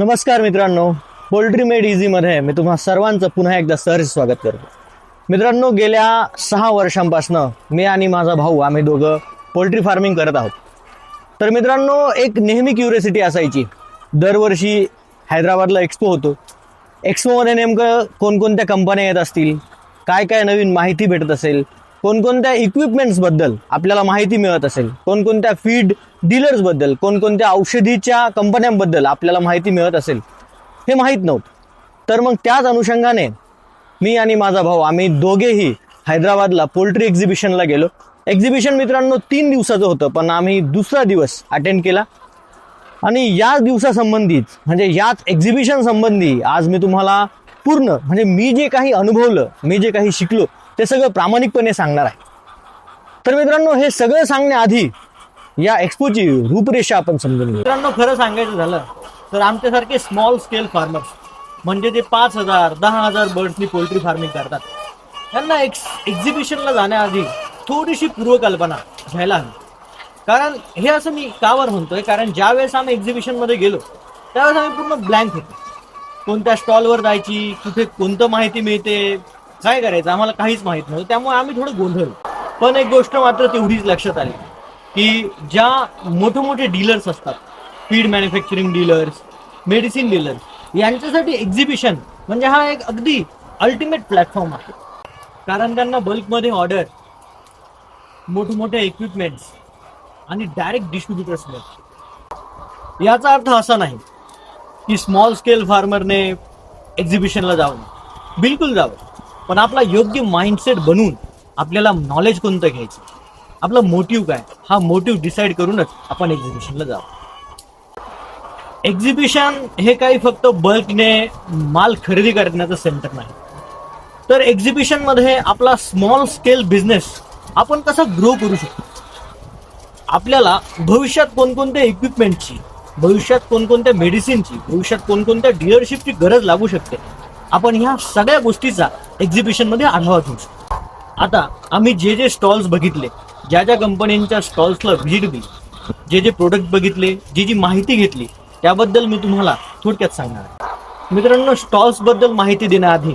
नमस्कार मित्रांनो poultry made इझीमध्ये मी तुम्हा सर्वांचं पुन्हा एकदा सहर्ष स्वागत करतो. मित्रांनो गेल्या सहा वर्षांपासनं मी आणि माझा भाऊ आम्ही दोघं पोल्ट्री फार्मिंग करत आहोत. तर मित्रांनो एक नेहमी क्युरिसिटी असायची. दरवर्षी हैदराबादला एक्सपो होतो. एक्सपोमध्ये नेमकं कोणकोणत्या कंपन्या येत असतील? काय काय नवीन माहिती भेटत असेल? कोणकोणत्या इक्विपमेंट्सबद्दल आपल्याला माहिती मिळत असेल कोणकोणत्या फीड डीलर्सबद्दल कोणकोणत्या औषधीच्या कंपन्यांबद्दल आपल्याला माहिती मिळत असेल हे माहीत नव्हतं. तर मग त्याच अनुषंगाने मी आणि माझा भाऊ आम्ही दोघेही हैदराबादला पोल्ट्री एक्झिबिशनला गेलो. एक्झिबिशन मित्रांनो तीन दिवसाचं होतं पण आम्ही दुसरा दिवस अटेंड केला. आणि याच दिवसासंबंधित म्हणजे याच एक्झिबिशन संबंधी आज मी तुम्हाला पूर्ण म्हणजे मी जे काही अनुभवलं मी जे काही शिकलो ते सगळं प्रामाणिकपणे सांगणार आहे. तर मित्रांनो हे सगळं सांगण्याआधी या एक्सपोची रूपरेषा आपण समजून घेऊ. मित्रांनो खरं सांगायचं झालं तर आमच्यासारखे स्मॉल स्केल फार्मर्स म्हणजे जे पाच हजार दहा हजार बर्ड्सनी पोल्ट्री फार्मिंग करतात त्यांना एक्स एक्झिबिशनला जाण्याआधी थोडीशी पूर्वकल्पना घ्यायला हवी. कारण हे असं मी कावर म्हणतोय कारण ज्या वेळेस आम्ही एक्झिबिशनमध्ये गेलो त्यावेळेस आम्ही पूर्ण ब्लँक होतो. कोणत्या स्टॉलवर जायची कुठे कोणतं माहिती मिळते काय करायचं आम्हाला काहीच माहीत नव्हतं. त्यामुळे आम्ही थोडं गोंधळलो. पण एक गोष्ट मात्र तेवढीच लक्षात आली की ज्या मोठे मोठे डीलर्स असतात feed manufacturing dealers medicine dealers यांच्यासाठी एक्झिबिशन म्हणजे हा एक अगदी अल्टिमेट प्लॅटफॉर्म आहे. कारण त्यांना बल्कमध्ये ऑर्डर मोठमोठे इक्विपमेंट्स आणि डायरेक्ट डिस्ट्रीब्युटर्स मिळतात. याचा अर्थ असा नाही की स्मॉल स्केल फार्मरने एक्झिबिशनला जावं. बिलकुल जावं. पण आपला योग्य माइंडसेट बनवून आपल्याला नॉलेज कोणतं घ्यायचं? आपला मोटिव्ह काय? हा मोटिव्ह डिसाईड करूनच आपण एक्झिबिशनला जावं. एक्झिबिशन हे काही फक्त बल्कने माल खरेदी करण्याचं सेंटर नाही. तर एक्झिबिशनमध्ये आपला स्मॉल स्केल बिझनेस आपण कसा ग्रो करू शकतो? आपल्याला भविष्यात कोणकोणत्या इक्विपमेंटची भविष्यात कोणकोणत्या मेडिसिनची भविष्यात कोणकोणत्या डीलरशिपची गरज लागू शकते? आपण ह्या सगळ्या गोष्टीचा एक्झिबिशनमध्ये आढावा घेऊ शकतो. आता आम्ही जे जे स्टॉल्स बघितले ज्या ज्या कंपन्यांच्या स्टॉल्सला व्हिजिट दिली जे जे प्रोडक्ट बघितले जी जी माहिती घेतली त्याबद्दल मी तुम्हाला थोडक्यात सांगणार आहे. मित्रांनो स्टॉल्सबद्दल माहिती देण्याआधी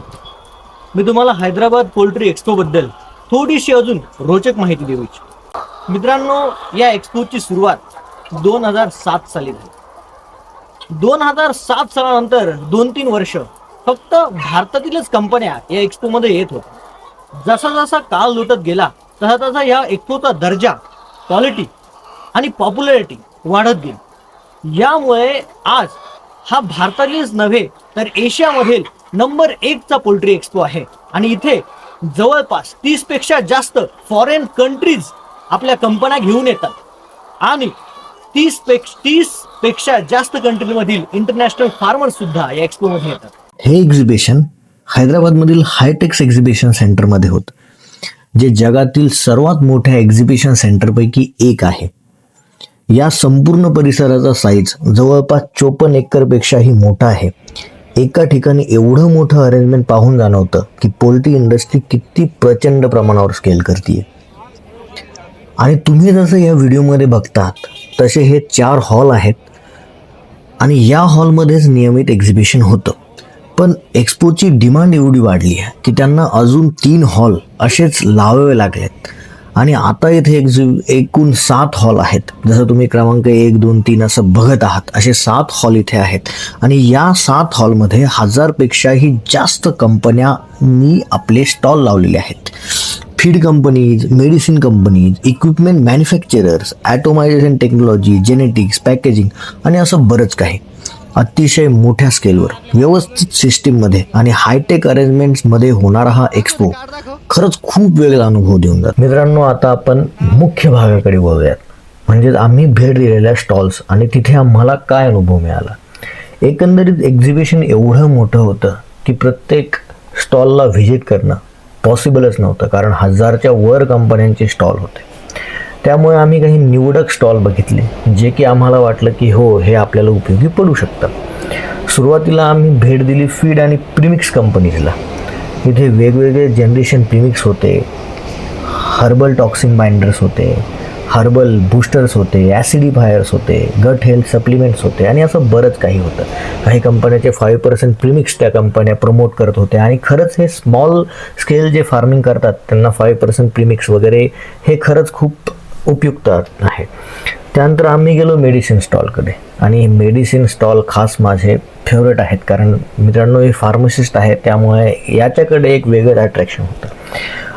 मी तुम्हाला हैदराबाद पोल्ट्री एक्सपोबद्दल थोडीशी अजून रोचक माहिती देऊ इच्छितो. मित्रांनो या एक्सपोची सुरुवात दोन हजार सात साली झाली. दोन हजार सात सालानंतर दोन तीन वर्ष फक्त भारतातीलच कंपन्या या एक्सपोमध्ये येत होत्या. जसा जसा काळ लुटत गेला तसा तसा या एक्सपोचा दर्जा क्वालिटी आणि पॉप्युलॅरिटी वाढत गेली. यामुळे आज हा भारतातीलच नव्हे तर एशियामधील नंबर एकचा पोल्ट्री एक्सपो आहे. आणि इथे जवळपास तीसपेक्षा जास्त फॉरेन कंट्रीज आपल्या कंपन्या घेऊन येतात. आणि तीस पेक्ष तीसपेक्षा जास्त कंट्रीमधील इंटरनॅशनल फार्मर्स सुद्धा या एक्सपोमध्ये येतात. हे एक्झिबिशन हैदराबादमधील हायटेक्स एक्झिबिशन सेंटरमध्ये होतं. जे जगातील सर्वात मोठ्या एक्झिबिशन सेंटरपैकी एक आहे. या संपूर्ण परिसराचा साईज जवळपास चोपन्न एकरपेक्षाही मोठा आहे. एका ठिकाणी एवढं मोठं अरेंजमेंट पाहून जाणवतं की पोल्ट्री इंडस्ट्री किती प्रचंड प्रमाणावर स्केल करते आणि तुम्ही जसं या व्हिडिओमध्ये बघतात तसे हे चार हॉल आहेत. आणि या हॉलमध्येच नियमित एक्झिबिशन होतं. पण एक्सपोची डिमांड एवढी वाढली आहे की त्यांना अजून तीन हॉल असेच लावावे लागलेत. आणि आता इथे एक एकूण सात हॉल आहेत. जसं तुम्ही क्रमांक एक दोन तीन असं बघत आहात असे सात हॉल इथे आहेत. आणि या सात हॉलमध्ये हजारपेक्षाही जास्त कंपन्यांनी आपले स्टॉल लावलेले आहेत. Feed companies medicine companies equipment manufacturers automation technology genetics packaging आणि असं बरंच काही. अतिशय मोठ्या स्केलवर व्यवस्थित सिस्टीममध्ये आणि हायटेक अरेंजमेंट्समध्ये होणारा हा एक्सपो खरंच खूप वेगळा अनुभव देऊन जातो. मित्रांनो आता आपण मुख्य भागाकडे वळूयात. म्हणजेच आम्ही भेट दिलेल्या स्टॉल्स आणि तिथे आम्हाला काय अनुभव मिळाला? एकंदरीत एक्झिबिशन एवढं मोठं होतं की प्रत्येक स्टॉलला व्हिजिट करणं पॉसिबलच नव्हतं कारण हजारच्या वर कंपन्यांचे स्टॉल होते. त्यामुळे आम्ही काही निवडक स्टॉल बघितले जे की आम्हाला वाटलं की हो हे आपल्याला उपयोगी पडू शकतं. सुरुवातीला आम्ही भेट दिली फीड आणि प्रिमिक्स कंपनीजला इथे वेगवेगळे जनरेशन प्रिमिक्स होते हर्बल टॉक्सिन बाइंडर्स होते हर्बल बूस्टर्स होते ॲसिडिफायर्स होते गट हेल्थ सप्लिमेंट्स होते आणि असं बरंच काही होतं. काही कंपन्याचे फाईव्ह पर्सेंट प्रिमिक्स त्या कंपन्या प्रमोट करत होत्या आणि खरंच हे स्मॉल स्केल जे फार्मिंग करतात त्यांना फाईव्ह पर्सेंट प्रिमिक्स वगैरे हे खरंच खूप उपयुक्त आहे. त्यानंतर आम्ही गेलो मेडिसिन स्टॉलकडे आणि मेडिसिन स्टॉल खास माझे फेवरेट आहेत. कारण मित्रांनो हे फार्मसिस्ट आहे त्यामुळे याच्याकडे एक वेगळं अट्रॅक्शन होतं.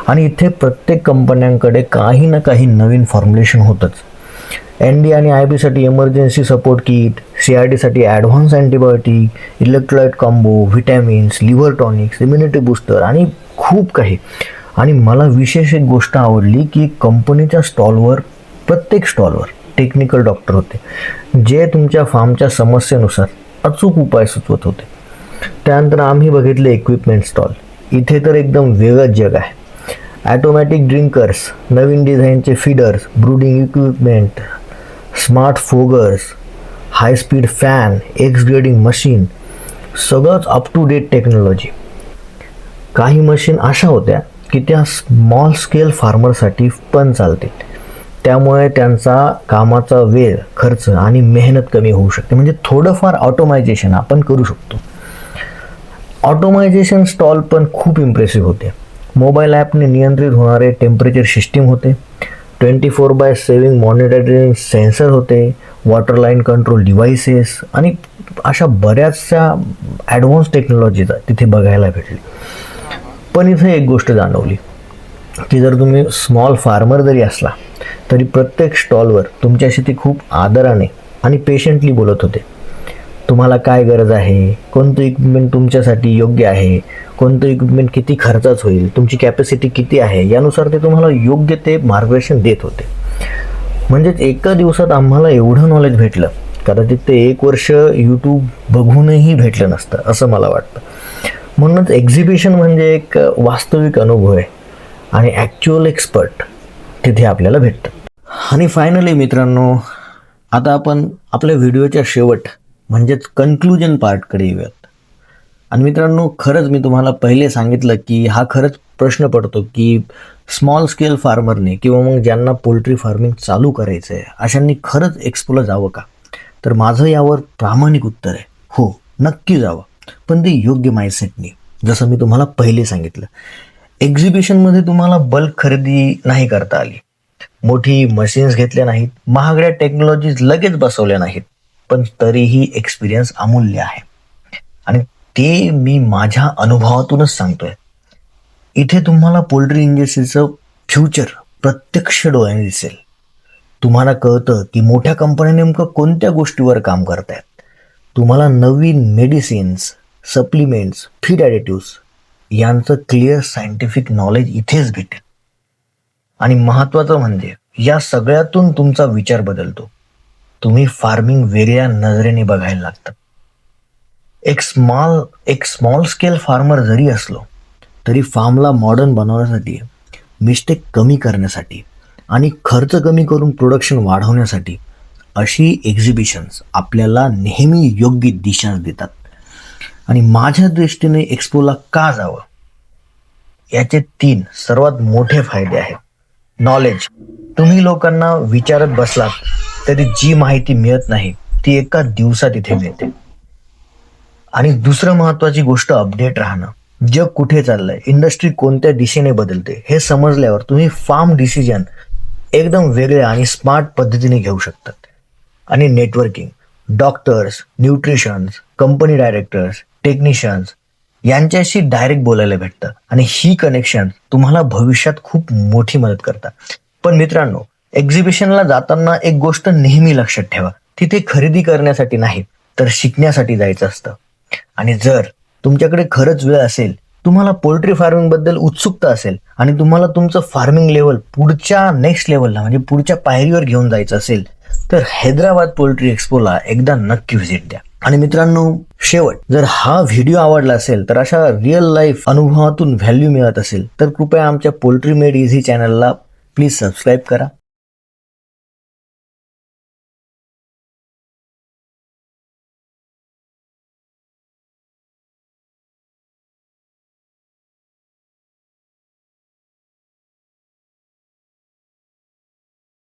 आणि इथे प्रत्येक कंपन्यांकडे काही ना काही नवीन फॉर्म्युलेशन होतंच. एन डी आणि I बीसाठी emergency support kit C R डीसाठी advance antibiotic electrolyte combo vitamins liver tonics immunity booster आणि खूप काही. आणि मला विशेष एक गोष्ट आवडली की कंपनीच्या स्टॉलवर प्रत्येक स्टॉलवर टेक्निकल डॉक्टर होते जे तुमच्या फार्मच्या समस्येनुसार अचूक उपाय सुचवत होते. त्यानंतर आम्ही बघितले इक्विपमेंट स्टॉल इथे तर एकदम वेगळंच जग आहे. ॲटोमॅटिक ड्रिंकर्स नवीन डिझाईनचे feeders brooding equipment smart foggers high speed fan eggs grading machine सगळंच अप टू डेट टेक्नॉलॉजी काही मशीन अशा होत्या की त्या स्मॉल स्केल फार्मरसाठी पण चालतील त्यामुळे त्यांचा कामाचा वेळ खर्च आणि मेहनत कमी होऊ शकते. म्हणजे थोडंफार ऑटोमायझेशन आपण करू शकतो. ऑटोमायझेशन स्टॉल पण खूप इम्प्रेसिव्ह होते. मोबाईल ॲपने नियंत्रित होणारे टेम्परेचर सिस्टीम होते. Twenty four by seven monitoring sensor होते. वॉटर लाईन कंट्रोल डिव्हाइसेस आणि अशा बऱ्याचशा ॲडव्हान्स टेक्नॉलॉजीज तिथे बघायला भेटली. पण इथं एक गोष्ट जाणवली की जर तुम्ही स्मॉल फार्मर जरी असला तरी प्रत्येक स्टॉलवर तुमच्याशी ते खूप आदराने आणि पेशंटली बोलत होते. तुम्हाला काय गरज आहे? कोणतं इक्विपमेंट तुमच्यासाठी योग्य आहे? कोणतं इक्विपमेंट किती खर्चाच होईल? तुमची कॅपॅसिटी किती आहे? यानुसार ते तुम्हाला योग्य ते मार्गदर्शन देत होते. म्हणजेच एका दिवसात आम्हाला एवढं नॉलेज भेटलं. कदाचित ते एक वर्ष यूट्यूब बघूनही भेटलं नसतं असं मला वाटतं. म्हणूनच एक्झिबिशन म्हणजे एक वास्तविक अनुभव आहे. आणि ॲक्च्युअल एक्सपर्ट तिथे आपल्याला भेटतात. आणि फायनली मित्रांनो आता आपण आपल्या व्हिडिओच्या शेवट म्हणजेच कन्क्लुजन पार्टकडे येऊयात. आणि मित्रांनो खरंच मी तुम्हाला पहिले सांगितलं की हा खरंच प्रश्न पडतो की स्मॉल स्केल फार्मरने किंवा मग ज्यांना पोल्ट्री फार्मिंग चालू करायचं आहे अशांनी खरंच एक्सपोला जावं का? तर माझं यावर प्रामाणिक उत्तर आहे. हो नक्की जावं. पण ते योग्य मायसेटने जसं मी तुम्हाला पहिले सांगितलं. एक्झिबिशनमध्ये तुम्हाला बल्क खरेदी नाही करता आली. मोठी मशीन्स घेतल्या नाहीत. महागड्या टेक्नॉलॉजीज लगेच बसवल्या नाहीत. पण तरीही एक्सपिरियन्स अमूल्य आहे. आणि ते मी माझ्या अनुभवातूनच सांगतोय. इथे तुम्हाला पोल्ट्री इंडस्ट्रीचं फ्युचर प्रत्यक्ष डोळ्याने दिसेल. तुम्हाला कळतं की मोठ्या कंपन्या नेमकं कोणत्या गोष्टीवर काम करतायत. तुम्हाला नवीन मेडिसिन्स सप्लिमेंट्स फीड ॲडिटिव्स यांचं क्लिअर सायंटिफिक नॉलेज इथेच भेटेल. आणि महत्त्वाचं म्हणजे या सगळ्यातून तुमचा विचार बदलतो. तुम्ही फार्मिंग वेगळ्या नजरेने बघायला लागतात एक स्मॉल एक स्मॉल स्केल फार्मर जरी असलो तरी फार्मला मॉडर्न बनवण्यासाठी मिस्टेक कमी करण्यासाठी आणि खर्च कमी करून प्रोडक्शन वाढवण्यासाठी अशी एक्झिबिशन्स आपल्याला नेहमी योग्य दिशा देतात. आणि माझ्या दृष्टीने एक्सपोला का जावं? याचे तीन सर्वात मोठे फायदे आहेत. नॉलेज तुम्ही लोकांना विचारत बसलात तरी जी माहिती मिळत नाही ती एका दिवसात इथे मिळते. आणि दुसरं महत्वाची गोष्ट अपडेट राहणं. जग कुठे चाललंय इंडस्ट्री कोणत्या दिशेने बदलते हे समजल्यावर तुम्ही फार्म डिसिजन एकदम वेगळ्या आणि स्मार्ट पद्धतीने घेऊ शकतात. आणि networking doctors nutritions company directors technicians यांच्याशी डायरेक्ट बोलायला भेटतं. आणि ही कनेक्शन तुम्हाला भविष्यात खूप मोठी मदत करतात पण मित्रांनो एक्झिबिशनला जाताना एक गोष्ट नेहमी लक्षात ठेवा. तिथे खरेदी करण्यासाठी नाही तर शिकण्यासाठी जायचं असतं. आणि जर तुमच्याकडे खरंच वेळ असेल तुम्हाला पोल्ट्री फार्मिंगबद्दल उत्सुकता असेल आणि तुम्हाला तुमचं फार्मिंग लेवल पुढच्या नेक्स्ट लेवलला म्हणजे पुढच्या पायरीवर घेऊन जायचं असेल तर हैदराबाद पोल्ट्री एक्सपोला एकदा नक्की व्हिजिट द्या. आणि मित्रांनो शेवट जर हा व्हिडिओ आवडला असेल तर अशा रिअल लाईफ अनुभवातून व्हॅल्यू मिळत असेल तर कृपया आमच्या पोल्ट्री मेड इझी चॅनलला प्लीज सबस्क्राईब करा.